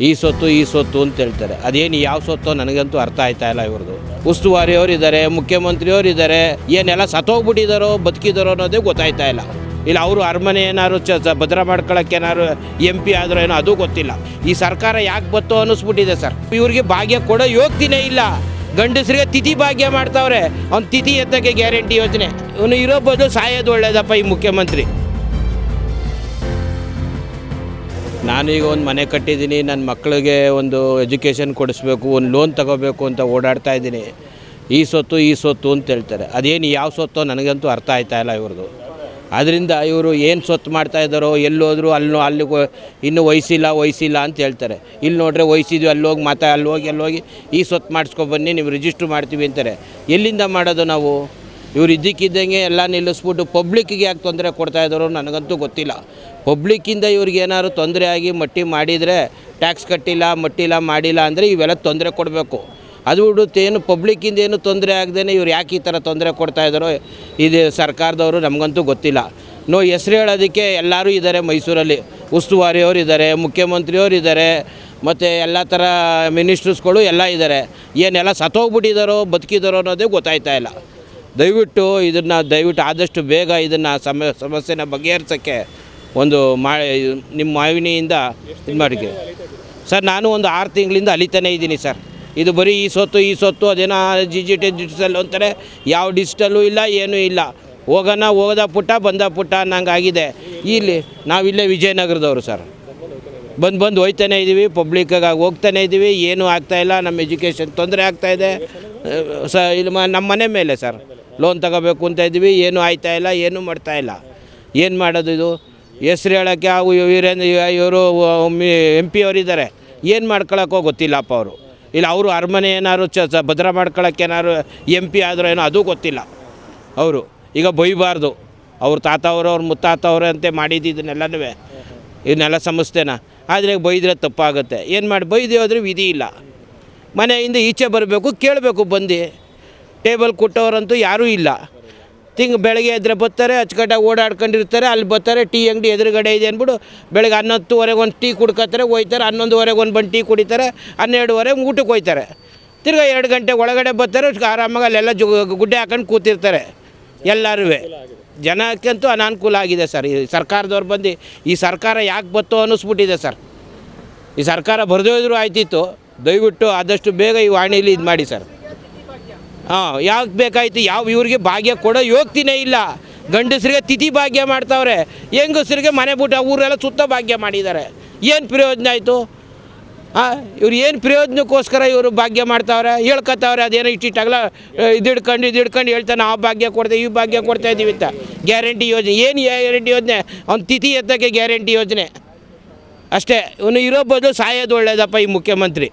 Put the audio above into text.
ಈ ಸೊತ್ತು ಈ ಸೊತ್ತು ಅಂತ ಹೇಳ್ತಾರೆ. ಅದೇನು ಯಾವ ಸೊತ್ತೋ ನನಗಂತೂ ಅರ್ಥ ಆಯ್ತಾ ಇಲ್ಲ ಇವ್ರದ್ದು. ಉಸ್ತುವಾರಿಯವರು ಇದ್ದಾರೆ ಮುಖ್ಯಮಂತ್ರಿಯವರು ಇದ್ದಾರೆ ಏನೆಲ್ಲ ಸತ್ತೋಗ್ಬಿಟ್ಟಿದ್ದಾರೋ ಬದುಕಿದಾರೋ ಅನ್ನೋದೇ ಗೊತ್ತಾಯ್ತಾ ಇಲ್ಲ. ಇಲ್ಲ, ಅವರು ಅರಮನೆ ಏನಾದ್ರು ಚ ಭದ್ರ ಮಾಡ್ಕೊಳಕ್ಕೆ ಏನಾದ್ರು ಎಂ ಪಿ ಆದರೂ ಏನೋ, ಅದು ಗೊತ್ತಿಲ್ಲ. ಈ ಸರ್ಕಾರ ಯಾಕೆ ಬತ್ತೋ ಅನ್ನಿಸ್ಬಿಟ್ಟಿದೆ ಸರ್. ಇವ್ರಿಗೆ ಭಾಗ್ಯ ಕೊಡೋ ಯೋಗ್ತಿನೇ ಇಲ್ಲ. ಗಂಡಸರಿಗೆ ತಿಥಿ ಭಾಗ್ಯ ಮಾಡ್ತಾವ್ರೆ. ಅವ್ನು ತಿಥಿ ಎತ್ತಕ್ಕೆ ಗ್ಯಾರಂಟಿ ಯೋಜನೆ. ಇವನು ಇರೋ ಬದಲು ಸಾಯೋದು ಒಳ್ಳೇದಪ್ಪ ಈ ಮುಖ್ಯಮಂತ್ರಿ. ನಾನೀಗ ಒಂದು ಮನೆ ಕಟ್ಟಿದ್ದೀನಿ, ನನ್ನ ಮಕ್ಕಳಿಗೆ ಒಂದು ಎಜುಕೇಷನ್ ಕೊಡಿಸ್ಬೇಕು, ಒಂದು ಲೋನ್ ತಗೋಬೇಕು ಅಂತ ಓಡಾಡ್ತಾ ಇದ್ದೀನಿ. ಈ ಸೊತ್ತು ಈ ಸೊತ್ತು ಅಂತ ಹೇಳ್ತಾರೆ. ಅದೇನು ಯಾವ ಸೊತ್ತೋ ನನಗಂತೂ ಅರ್ಥ ಆಯ್ತಾ ಇಲ್ಲ ಇವ್ರದ್ದು. ಆದ್ದರಿಂದ ಇವರು ಏನು ಸೊತ್ತು ಮಾಡ್ತಾ ಇದ್ದಾರೋ ಎಲ್ಲೋದ್ರು ಅಲ್ಲಿ ಅಲ್ಲಿ ಇನ್ನೂ ವಯಸ್ಸಿಲ್ಲ ವಯಸ್ಸಿಲ್ಲ ಅಂತ ಹೇಳ್ತಾರೆ. ಇಲ್ಲಿ ನೋಡ್ರೆ ವಯಸ್ಸಿದ್ವಿ ಅಲ್ಲಿ ಹೋಗಿ ಮಾತಾ, ಅಲ್ಲಿ ಹೋಗಿ ಅಲ್ಲಿ ಹೋಗಿ, ಈ ಸೊತ್ತು ಮಾಡಿಸ್ಕೊಬನ್ನಿ ನೀವು ರಿಜಿಸ್ಟ್ರ್ ಮಾಡ್ತೀವಿ ಅಂತಾರೆ. ಎಲ್ಲಿಂದ ಮಾಡೋದು ನಾವು? ಇವ್ರು ಇದ್ದಕ್ಕಿದ್ದಂಗೆ ಎಲ್ಲ ನಿಲ್ಲಿಸ್ಬಿಟ್ಟು ಪಬ್ಲಿಕ್ಕಿಗೆ ಯಾಕೆ ತೊಂದರೆ ಕೊಡ್ತಾ ಇದ್ದಾರೋ ನನಗಂತೂ ಗೊತ್ತಿಲ್ಲ. ಪಬ್ಲಿಕ್ಕಿಂದ ಇವ್ರಿಗೆ ಏನಾದ್ರು ತೊಂದರೆ ಆಗಿ ಮಟ್ಟಿ ಮಾಡಿದರೆ ಟ್ಯಾಕ್ಸ್ ಕಟ್ಟಿಲ್ಲ, ಮಟ್ಟಿಲ್ಲ, ಮಾಡಿಲ್ಲ ಅಂದರೆ ಇವೆಲ್ಲ ತೊಂದರೆ ಕೊಡಬೇಕು. ಅದು ಬಿಡುತ್ತೆ, ಏನು ಪಬ್ಲಿಕ್ಕಿಂದ ಏನು ತೊಂದರೆ ಆಗದೇ ಇವ್ರು ಯಾಕೆ ಈ ಥರ ತೊಂದರೆ ಕೊಡ್ತಾ ಇದ್ದಾರೋ, ಇದು ಸರ್ಕಾರದವರು ನಮಗಂತೂ ಗೊತ್ತಿಲ್ಲ. ನೋ, ಹೆಸರು ಹೇಳೋದಕ್ಕೆ ಎಲ್ಲರೂ ಇದ್ದಾರೆ ಮೈಸೂರಲ್ಲಿ. ಉಸ್ತುವಾರಿಯವರು ಇದ್ದಾರೆ, ಮುಖ್ಯಮಂತ್ರಿಯವರು ಇದ್ದಾರೆ, ಮತ್ತು ಎಲ್ಲ ಥರ ಮಿನಿಸ್ಟರ್ಸ್ಗಳು ಎಲ್ಲ ಇದ್ದಾರೆ. ಏನೆಲ್ಲ ಸತ್ತೋಗ್ಬಿಟ್ಟಿದ್ದಾರೋ ಬದುಕಿದಾರೋ ಅನ್ನೋದೇ ಗೊತ್ತಾಯ್ತಾ ಇಲ್ಲ. ದಯವಿಟ್ಟು ಇದನ್ನು, ದಯವಿಟ್ಟು ಆದಷ್ಟು ಬೇಗ ಇದನ್ನು ಸಮ, ಸಮಸ್ಯೆನ ಬಗೆಹರಿಸೋಕ್ಕೆ ಒಂದು ಮಾ ನಿಮ್ಮ ಮಾವಿನಿಯಿಂದ ಇದು ಮಾಡಿದ್ದೆ ಸರ್, ನಾನು ಒಂದು ಆರು ತಿಂಗಳಿಂದ ಅಲಿತಾನೇ ಇದ್ದೀನಿ ಸರ್. ಇದು ಬರೀ ಈ ಸೊತ್ತು ಈ ಸೊತ್ತು, ಅದೇನೋ ಜಿ ಜಿ ಟಿ ಡಿಜಿಟಲ್ ಅಂತಾರೆ. ಯಾವ ಡಿಜಿಟಲ್ಲೂ ಇಲ್ಲ, ಏನೂ ಇಲ್ಲ. ಹೋಗೋಣ, ಹೋಗದ ಪುಟ್ಟ, ಬಂದ ಪುಟ್ಟ ಅನ್ನಂಗಾಗಿದೆ. ಇಲ್ಲಿ ನಾವಿಲ್ಲೇ ವಿಜಯನಗರದವರು ಸರ್. ಬಂದು ಬಂದು ಹೋಯ್ತಾನೆ ಇದ್ದೀವಿ ಪಬ್ಲಿಕ್ಕಾಗಿ ಹೋಗ್ತಾನೆ ಇದ್ದೀವಿ ಏನೂ ಆಗ್ತಾಯಿಲ್ಲ ನಮ್ಮ ಎಜುಕೇಷನ್ ತೊಂದರೆ ಆಗ್ತಾಯಿದೆ ಸ, ಇಲ್ಲಿ ಮ, ನಮ್ಮ ಮನೆ ಮೇಲೆ ಸರ್. ಲೋನ್ ತಗೋಬೇಕು ಅಂತ ಇದ್ದೀವಿ ಏನೂ ಇಲ್ಲ, ಏನೂ ಮಾಡ್ತಾಯಿಲ್ಲ ಏನು ಮಾಡೋದು ಇದು? ಹೆಸ್ರು ಹೇಳೋಕ್ಕೆ ಅವು ವೀರೇಂದ್ರ ಇವರು ಎಂ ಪಿ ಅವರಿದ್ದಾರೆ ಏನು ಮಾಡ್ಕೊಳಕ್ಕೋ ಗೊತ್ತಿಲ್ಲಪ್ಪ ಅವರು. ಇಲ್ಲ, ಅವರು ಅರಮನೆ ಏನಾದ್ರು ಚ ಭದ್ರ ಮಾಡ್ಕೊಳಕ್ಕೆ ಏನಾದ್ರು ಎಂ ಪಿ ಆದರೂ ಏನೋ ಅದು ಗೊತ್ತಿಲ್ಲ. ಅವರು. ಈಗ ಬೈಬಾರ್ದು. ಅವ್ರ ತಾತ ಅವರು, ಅವ್ರ ಮುತ್ತಾತ ಅವರು ಅಂತೆ ಮಾಡಿದ್ದು ಇದನ್ನೆಲ್ಲನೂ ಇದನ್ನೆಲ್ಲ ಸಂಸ್ಥೆನ ಆದರೆ ಬೈದರೆ ತಪ್ಪಾಗುತ್ತೆ. ಏನು ಮಾಡಿ, ಬೈದೇ ಹೋದರೆ ವಿಧಿ ಇಲ್ಲ. ಮನೆಯಿಂದ ಈಚೆ ಬರಬೇಕು, ಕೇಳಬೇಕು ಬಂದು. ಟೇಬಲ್ ಕೊಟ್ಟವರಂತೂ ಯಾರೂ ಇಲ್ಲ. ತಿಂಗ್ ಬೆಳಗ್ಗೆ ಎದ್ರೆ ಬರ್ತಾರೆ, ಅಚ್ಚುಕಟ್ಟಾಗಿ ಓಡಾಡ್ಕೊಂಡಿರ್ತಾರೆ, ಅಲ್ಲಿ ಬರ್ತಾರೆ, ಟೀ ಅಂಗಡಿ ಎದುರುಗಡೆ ಇದೆ ಅಂದ್ಬಿಟ್ಟು ಬೆಳಗ್ಗೆ ಹನ್ನೊತ್ತುವರೆಗೆ ಒಂದು ಟೀ ಕುಡ್ಕೋತಾರೆ ಹೋಯ್ತಾರೆ, ಹನ್ನೊಂದುವರೆಗೆ ಒಂದು ಬಂದು ಟೀ ಕುಡಿತಾರೆ, ಹನ್ನೆರಡುವರೆಗೆ ಊಟಕ್ಕೆ ಹೋಯ್ತಾರೆ. ತಿರ್ಗಾ ಎರಡು ಗಂಟೆ ಒಳಗಡೆ ಬರ್ತಾರೆ ಆರಾಮಾಗಿ ಅಲ್ಲೆಲ್ಲ ಜು ಗುಡ್ಡೆ ಹಾಕೊಂಡು ಕೂತಿರ್ತಾರೆ ಎಲ್ಲರೂ ಜನಕ್ಕಂತೂ ಅನಾನುಕೂಲ ಆಗಿದೆ ಸರ್, ಈ ಸರ್ಕಾರದವ್ರು ಬಂದು, ಈ ಸರ್ಕಾರ ಯಾಕೆ ಬತ್ತೋ ಅನ್ನಿಸ್ಬಿಟ್ಟಿದೆ ಸರ್. ಈ ಸರ್ಕಾರ ಬರೆದೋದ್ರು ಆಯ್ತಿತ್ತು, ದಯವಿಟ್ಟು ಆದಷ್ಟು ಬೇಗ ಈ ವಾಣಿಲಿ ಇದು ಮಾಡಿ ಸರ್. ಹಾಂ ಯಾಕೆ ಬೇಕಾಯ್ತು, ಯಾವ ಇವ್ರಿಗೆ ಭಾಗ್ಯ ಕೊಡೋ ಯೋಗ್ತಿನೇ ಇಲ್ಲ. ಗಂಡಸರಿಗೆ ತಿಥಿ ಭಾಗ್ಯ ಮಾಡ್ತಾವ್ರೆ, ಹೆಂಗಸರಿಗೆ ಮನೆ ಬಿಟ್ಟು, ಊರೆಲ್ಲ ಸುತ್ತ ಭಾಗ್ಯ ಮಾಡಿದ್ದಾರೆ. ಏನು ಪ್ರಯೋಜನ ಆಯಿತು? ಹಾಂ ಇವ್ರು ಏನು ಪ್ರಯೋಜನಕ್ಕೋಸ್ಕರ ಇವರು ಭಾಗ್ಯ ಮಾಡ್ತಾವ್ರೆ ಹೇಳ್ಕೊತಾವ್ರೆ ಅದೇನೋ ಇಷ್ಟಿಟ್ಟಾಗಲ ಇದು ಹಿಡ್ಕೊಂಡು ಇದು ಹಿಡ್ಕೊಂಡು ಹೇಳ್ತಾನೆ, ಆ ಭಾಗ್ಯ ಕೊಡ್ತೇವೆ ಈ ಭಾಗ್ಯ ಕೊಡ್ತಾ ಇದ್ದೀವಿ ಅಂತ. ಗ್ಯಾರಂಟಿ ಯೋಜನೆ, ಏನು ಗ್ಯಾರಂಟಿ ಯೋಜನೆ? ಅವ್ನು ತಿಥಿ ಎತ್ತಕ್ಕೆ ಗ್ಯಾರಂಟಿ ಯೋಜನೆ. ಅಷ್ಟೇ, ಇವನು ಇರೋ ಬದಲು ಸಾಯೋದು ಒಳ್ಳೇದಪ್ಪ ಈ ಮುಖ್ಯಮಂತ್ರಿ.